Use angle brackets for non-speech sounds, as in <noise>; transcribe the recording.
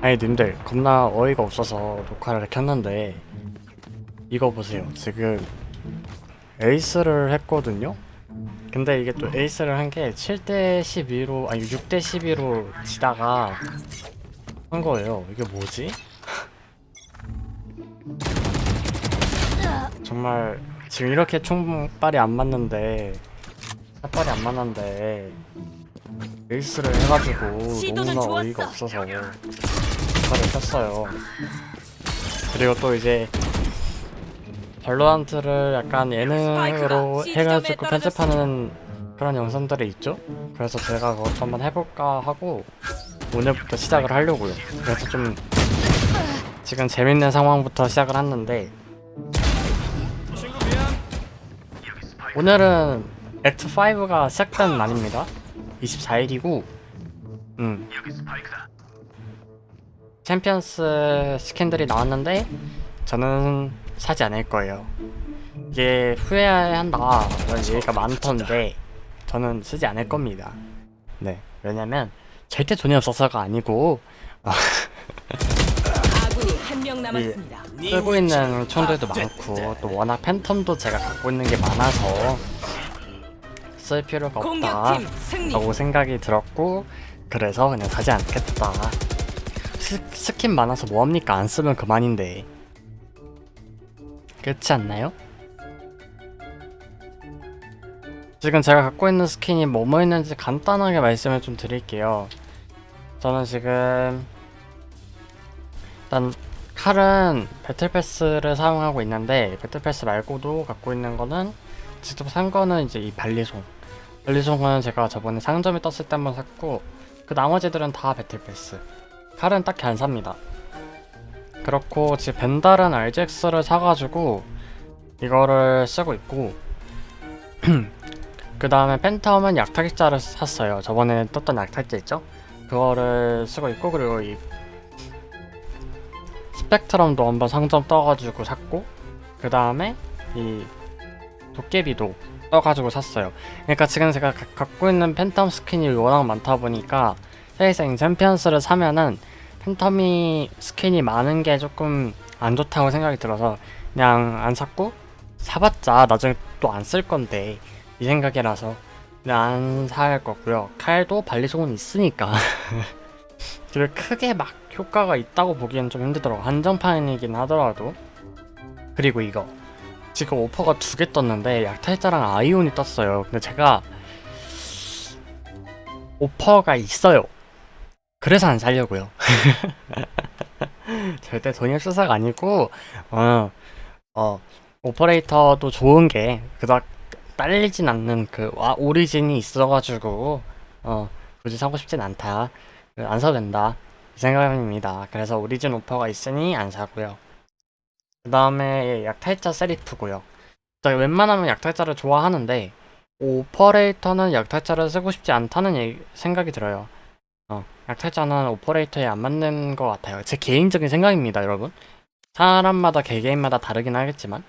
아니 님들 겁나 어이가 없어서 녹화를 켰는데 이거 보세요. 지금 에이스를 했거든요? 근데 이게 또 에이스를 한 게 7대 12로 아니 6대 12로 지다가 한 거예요. 이게 뭐지? <laughs> 정말 지금 이렇게 총발이 안 맞는데 샷발이 안 맞는데 에이스를 해가지고 시도는 너무나 어이가. 없어서 녹화를 켰어요. 그리고 또 이제 발로란트를 약간 예능으로 해가지고 편집하는 그런 영상들이 있죠? 그래서 제가 그것도 한번 해볼까 하고 오늘부터 시작을 하려고요. 그래서 좀 지금 재밌는 상황부터 시작을 했는데 오늘은 액트 5가 시작된 날입니다 24일이고 음 챔피언스 스킨들이 나왔는데 저는 사지 않을 거예요. 이게 후회해야 한다 이런 얘기가 많던데 저는 쓰지 않을 겁니다. 네 왜냐면 절대 돈이 없어서가 아니고 남았습니다. 쓰고 있는 총들도 많고 또 워낙 팬텀도 제가 갖고 있는 게 많아서 쓸 필요가 없다. 라고 생각이 들었고 그래서 그냥 사지 않겠다 스, 스킨 많아서 뭐합니까 안 쓰면 그만인데 그렇지 않나요? 지금 제가 갖고 있는 스킨이 뭐뭐 있는지 간단하게 말씀을 좀 드릴게요 저는 지금 일단 칼은 배틀패스를 사용하고 있는데 배틀패스 말고도 갖고 있는 거는 직접 산 거는 이제 이 발리송. 발리송은 제가 저번에 상점에 떴을 때 한번 샀고 그 나머지들은 다 배틀패스. 칼은 딱히 안 삽니다. 그렇고 지금 벤달은 RGX를 사가지고 이거를 쓰고 있고 <clears throat> 그 다음에 팬텀은 약탈자를 샀어요. 저번에 떴던 약탈자 있죠? 그거를 쓰고 있고 그리고 이 스펙트럼도 한번 상점 떠가지고 샀고 그 다음에 이 도깨비도 떠가지고 샀어요. 그러니까 지금 제가 가- 갖고 있는 팬텀 스킨이 워낙 많다 보니까 사실상 챔피언스를 사면은 팬텀이 스킨이 많은 게 조금 안 좋다고 생각이 들어서 그냥 안 샀고 사봤자 나중에 또 안 쓸 건데 이 생각이라서 안 살 거고요. 칼도 발리송은 있으니까. <laughs> 그리고 크게 막 효과가 있다고 보기엔 좀 힘들더라고. 한정판이긴 하더라도. 그리고 이거 지금 오퍼가 두 개 떴는데 약탈자랑 아이온이 떴어요. 근데 제가 오퍼가 있어요. 그래서 안 살려고요. <laughs> 절대 돈이 없어서가 아니고 어, 어 오퍼레이터도 좋은 게 그닥 딸리진 않는 그 와, 오리진이 있어가지고 어 굳이 사고 싶진 않다. 안 사도 된다. 이 생각입니다. 그래서 오리진 오퍼가 있으니 안 사고요 그 다음에 약탈자 세리프고요. 제가 웬만하면 약탈자를 좋아하는데 오퍼레이터는 약탈자를 쓰고 싶지 않다는 얘기- 생각이 들어요. 어, 약탈자는 오퍼레이터에 안 맞는 것 같아요. 제 개인적인 생각입니다 여러분. 사람마다 개개인마다 다르긴 하겠지만